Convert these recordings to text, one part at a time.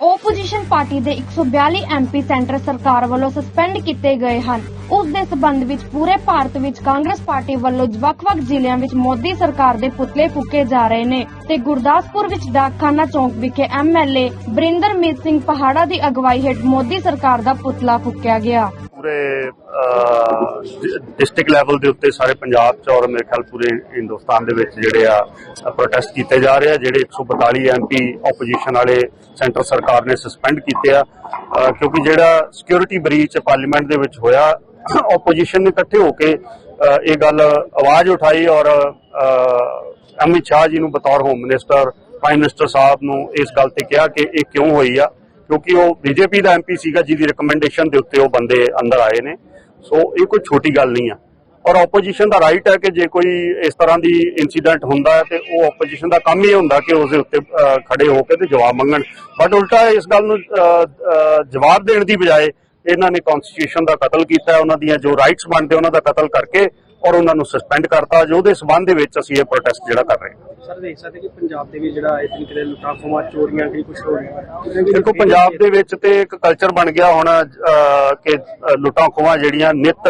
Opposition party ਦੇ 142 MP centre ਸਰਕਾਰ ਵੱਲੋਂ ਸਸਪੈਂਡ ਕੀਤੇ ਗਏ ਹਨ। ਉਸ ਦੇ ਸਬੰਧ ਵਿੱਚ ਪੂਰੇ ਭਾਰਤ ਵਿੱਚ ਕਾਂਗਰਸ ਪਾਰਟੀ ਵੱਲੋਂ ਵੱਖ-ਵੱਖ ਜ਼ਿਲ੍ਹਿਆਂ ਵਿੱਚ ਮੋਦੀ ਸਰਕਾਰ ਦੇ ਪੁਤਲੇ ਫੂਕੇ ਜਾ ਰਹੇ ਨੇ ਤੇ ਗੁਰਦਾਸਪੁਰ ਵਿੱਚ ਡਾਕਖਾਨਾ ਚੌਂਕ ਵਿਖੇ ਐਮਐਲਏ ਬਰਿੰਦਰਮੀਤ ਸਿੰਘ ਪਹਾੜਾ ਦੀ ਅਗਵਾਈ ਹੇਠ ਮੋਦੀ ਸਰਕਾਰ ਦਾ ਪੁਤਲਾ ਫੂਕਿਆ ਗਿਆ। ਪੂਰੇ ਡਿਸਟ੍ਰਿਕਟ ਲੈਵਲ ਦੇ ਉੱਤੇ ਸਾਰੇ ਪੰਜਾਬ ਚ ਔਰ ਮੇਰੇ ਖਿਆਲ ਪੂਰੇ ਹਿੰਦੁਸਤਾਨ ਦੇ ਵਿੱਚ ਜਿਹੜੇ ਆ ਪ੍ਰੋਟੈਸਟ ਕੀਤੇ ਜਾ ਰਹੇ ਆ, ਜਿਹੜੇ 142 ਐਮਪੀ ਆਪੋਜੀਸ਼ਨ ਵਾਲੇ ਸੈਂਟਰ ਸਰਕਾਰ ਨੇ ਸਸਪੈਂਡ ਕੀਤੇ ਆ। ਕਿਉਂਕਿ ਜਿਹੜਾ ਸਿਕਿਉਰਿਟੀ ਬਰੀਚ ਪਾਰਲੀਮੈਂਟ ਦੇ ਵਿੱਚ ਹੋਇਆ ਆਪੋਜੀਸ਼ਨ ਨੇ ਇਕੱਠੇ ਹੋ ਕੇ ਇਹ ਗੱਲ ਆਵਾਜ਼ ਉਠਾਈ ਔਰ ਅਮਿਤ ਸ਼ਾਹ ਜੀ ਨੂੰ ਬਤੌਰ ਹੋਮ ਮਿਨਿਸਟਰ ਪ੍ਰਾਈਮ ਮਿਨਿਸਟਰ ਸਾਹਿਬ ਨੂੰ ਇਸ ਗੱਲ ਤੇ ਕਿਹਾ ਕਿ ਇਹ ਕਿਉਂ ਹੋਈ ਆ? ਕਿਉਂਕਿ ਉਹ ਬੀਜੇਪੀ ਦਾ ਐਮਪੀ ਸੀਗਾ, ਜਿਹਦੀ ਰეკਮੈਂਡੇਸ਼ਨ ਦੇ ਉੱਤੇ ਉਹ ਬੰਦੇ ਅੰਦਰ ਆਏ ਨੇ। ਸੋ ਇਹ ਕੋਈ ਛੋਟੀ ਗੱਲ ਨਹੀਂ ਆ। ਔਰ ਆਪੋਜੀਸ਼ਨ ਦਾ ਰਾਈਟ ਹੈ ਕਿ ਜੇ ਕੋਈ ਇਸ ਤਰ੍ਹਾਂ ਦੀ ਇਨਸੀਡੈਂਟ ਹੁੰਦਾ ਹੈ ਤੇ ਉਹ ਆਪੋਜੀਸ਼ਨ ਦਾ ਕੰਮ ਹੀ ਇਹ ਹੁੰਦਾ ਕਿ ਉਸ ਦੇ ਉੱਤੇ ਖੜੇ ਹੋ ਕੇ ਤੇ ਜਵਾਬ ਮੰਗਣ। ਬਟ ਉਲਟਾ ਇਸ ਗੱਲ ਨੂੰ ਜਵਾਬ ਦੇਣ ਦੀ ਬਜਾਏ ਇਹਨਾਂ ਨੇ ਕਨਸਟੀਟਿਊਸ਼ਨ ਦਾ ਕਤਲ ਕੀਤਾ ਉਹਨਾਂ ਦੀਆਂ ਜੋ ਰਾਈਟਸ ਬਣਦੇ, ਉਹਨਾਂ ਦਾ ਕਤਲ ਕਰਕੇ ਔਰ ਉਹਨਾਂ ਨੂੰ ਸਸਪੈਂਡ ਕਰਤਾ ਜੋ ਉਹਦੇ ਸਬੰਧ ਦੇ ਵਿੱਚ ਅਸੀਂ ਇਹ ਪ੍ਰੋਟੈਸਟ ਜਿਹੜਾ ਕਰ ਰਹੇ ਹਾਂ। ਸਰ ਦੇਖ ਸਕਦੇ ਕਿ ਪੰਜਾਬ ਦੇ ਵੀ ਜਿਹੜਾ ਇਸ ਤਰੀਕੇ ਦੇ ਲੁੱਟਾਂ ਖੋਹਾਂ ਚੋਰੀਆਂ ਕੀ ਕੁਝ ਹੋ ਰਿਹਾ ਦੇਖੋ ਪੰਜਾਬ ਦੇ ਵਿੱਚ ਤੇ ਇੱਕ ਕਲਚਰ ਬਣ ਗਿਆ ਹੁਣ ਕਿ ਲੁੱਟਾਂ ਖੋਹਾਂ ਜਿਹੜੀਆਂ ਨਿਤ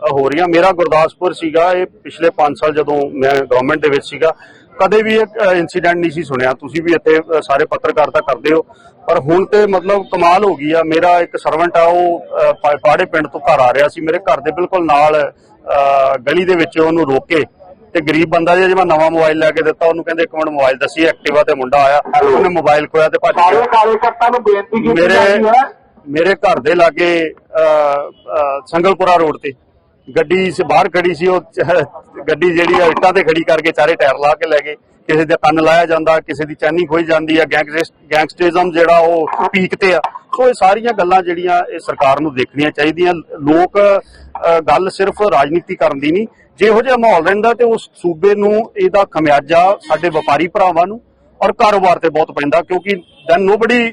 ਹੋ ਰਹੀਆਂ। ਮੇਰਾ ਗੁਰਦਾਸਪੁਰ ਸੀਗਾ ਇਹ ਪਿਛਲੇ 5 ਸਾਲ ਜਦੋਂ ਮੈਂ ਗਵਰਨਮੈਂਟ ਦੇ ਵਿੱਚ ਸੀਗਾ ਕਦੇ ਵੀ ਇਹ ਇਨਸੀਡੈਂਟ ਨਹੀਂ ਸੀ ਸੁਣਿਆ। ਤੁਸੀਂ ਵੀ ਇੱਥੇ ਸਾਰੇ ਪੱਤਰਕਾਰਤਾ ਕਰਦੇ ਹੋ। ਪਰ ਹੁਣ ਤੇ ਮਤਲਬ ਕਮਾਲ ਹੋ ਗਈ ਆ। ਮੇਰਾ ਇੱਕ ਸਰਵੈਂਟ ਆ ਉਹ ਪਾੜੇ ਪਿੰਡ ਤੋਂ ਘਰ ਆ ਰਿਹਾ ਸੀ। ਮੇਰੇ ਘਰ ਦੇ ਬਿਲਕੁਲ ਨਾਲ ਗਲੀ ਦੇ ਵਿੱਚ ਉਹਨੂੰ ਰੋਕ ਤੇ ਗਰੀਬ ਬੰਦਾ ਜੇ ਮੈਂ ਨਵਾਂ ਮੋਬਾਈਲ ਲੈ ਕੇ ਦਿੱਤਾ ਉਹਨੂੰ ਕਹਿੰਦੇ ਇੱਕ ਮਿੰਟ ਮੋਬਾਈਲ ਦੱਸੀ ਐਕਟਿਵਾ ਤੇ ਮੁੰਡਾ ਆਇਆ। ਉਹਨੇ ਮੋਬਾਈਲ ਖੋਇਆ ਤੇ ਭੱਜ ਗਿਆ। ਕਾਰਜਕਰਤਾ ਨੂੰ ਬੇਨਤੀ ਕੀਤੀ ਮੇਰੇ ਮੇਰੇ ਘਰ ਦੇ ਲਾਗੇ ਸੰਗਲਪੁਰਾ ਰੋਡ ਤੇ। ਗੱਡੀ ਸ ਬਾਹਰ ਖੜੀ ਸੀ, ਉਹ ਗੱਡੀ ਜਿਹੜੀ ਆ, ਇੱਟਾਂ ਤੇ ਖੜੀ ਕਰਕੇ ਚਾਰੇ ਟਾਇਰ ਲਾ ਕੇ ਲੈ ਗਏ। ਕਿਸੇ ਦੇ ਕੰਨ ਲਾਇਆ ਜਾਂਦਾ, ਕਿਸੇ ਦੀ ਚੈਨੀ ਖੋਈ ਜਾਂਦੀ ਆ ਗੈਂਗਸਟਰਿਜ਼ਮ ਜਿਹੜਾ ਉਹ ਪੀਕ ਤੇ ਆ। ਸੋ ਇਹ ਸਾਰੀਆਂ ਗੱਲਾਂ ਜਿਹੜੀਆਂ ਇਹ ਸਰਕਾਰ ਨੂੰ ਦੇਖਣੀਆਂ ਚਾਹੀਦੀਆਂ। ਲੋਕ ਗੱਲ ਸਿਰਫ ਰਾਜਨੀਤੀ ਕਰਨ ਦੀ ਨਹੀਂ। ਜੇ ਇਹੋ ਜਿਹਾ ਮਾਹੌਲ ਰਹਿੰਦਾ ਤੇ ਉਸ ਸੂਬੇ ਨੂੰ ਇਹਦਾ ਖਮਿਆਜਾ ਸਾਡੇ ਵਪਾਰੀ ਭਰਾਵਾਂ ਨੂੰ ਔਰ ਕਾਰੋਬਾਰ ਤੇ ਬਹੁਤ ਪੈਂਦਾ, ਕਿਉਂਕਿ then nobody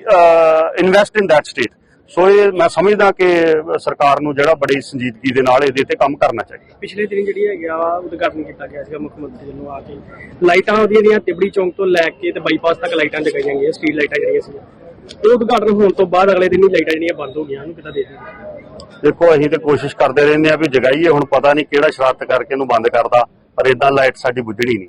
invest in that state so ਇਹ ਮੈਂ ਸਮਝਦਾ ਕਿ ਸਰਕਾਰ ਨੂੰ ਜਿਹੜਾ ਬੜੀ ਸੰਜੀਦਗੀ ਦੇ ਨਾਲ ਇਹਦੇ ਤੇ ਕੰਮ ਕਰਨਾ ਚਾਹੀਦਾ। ਪਿਛਲੇ ਦਿਨ ਜਿਹੜੀ ਹੈਗਾ ਵਾ ਉਦਘਾਟਨ ਕੀਤਾ ਗਿਆ ਸੀਗਾ ਮੁੱਖ ਮੰਤਰੀ ਵੱਲੋਂ ਆ ਕੇ। ਲਾਈਟਾਂ ਉਹਦੀਆਂ ਦੀਆਂ ਤਿਬੜੀ ਚੌਂਕ ਤੋਂ ਲੈ ਕੇ ਤੇ ਬਾਈਪਾਸ ਤੱਕ ਲਾਈਟਾਂ ਜਗਾਈਆਂ ਗਈਆਂ ਸਟਰੀਟ ਲਾਈਟਾਂ ਜਿਹੜੀਆਂ ਸੀ ਉਹ ਉਦਘਾਟਨ ਹੋਣ ਤੋਂ ਬਾਅਦ ਅਗਲੇ ਦਿਨ ਹੀ ਲਾਈਟਾਂ ਜਿਹੜੀਆਂ ਬੰਦ ਹੋ ਗਈਆਂ ਉਹਨੂੰ ਕਿੱਦਾਂ ਦੇਖਦੇ ਹੋ? ਦੇਖੋ ਅਸੀਂ ਤੇ ਕੋਸ਼ਿਸ਼ ਕਰਦੇ ਰਹਿੰਦੇ ਆ ਵੀ ਜਗਾਈਏ ਹੁਣ ਪਤਾ ਨਹੀਂ ਕਿਹੜਾ ਸ਼ਰਾਰਤ ਕਰਕੇ ਇਹਨੂੰ ਬੰਦ ਕਰਦਾ ਪਰ ਇਦਾਂ ਲਾਈਟ ਸਾਡੀ ਬੁੱਝਣੀ ਨਹੀਂ।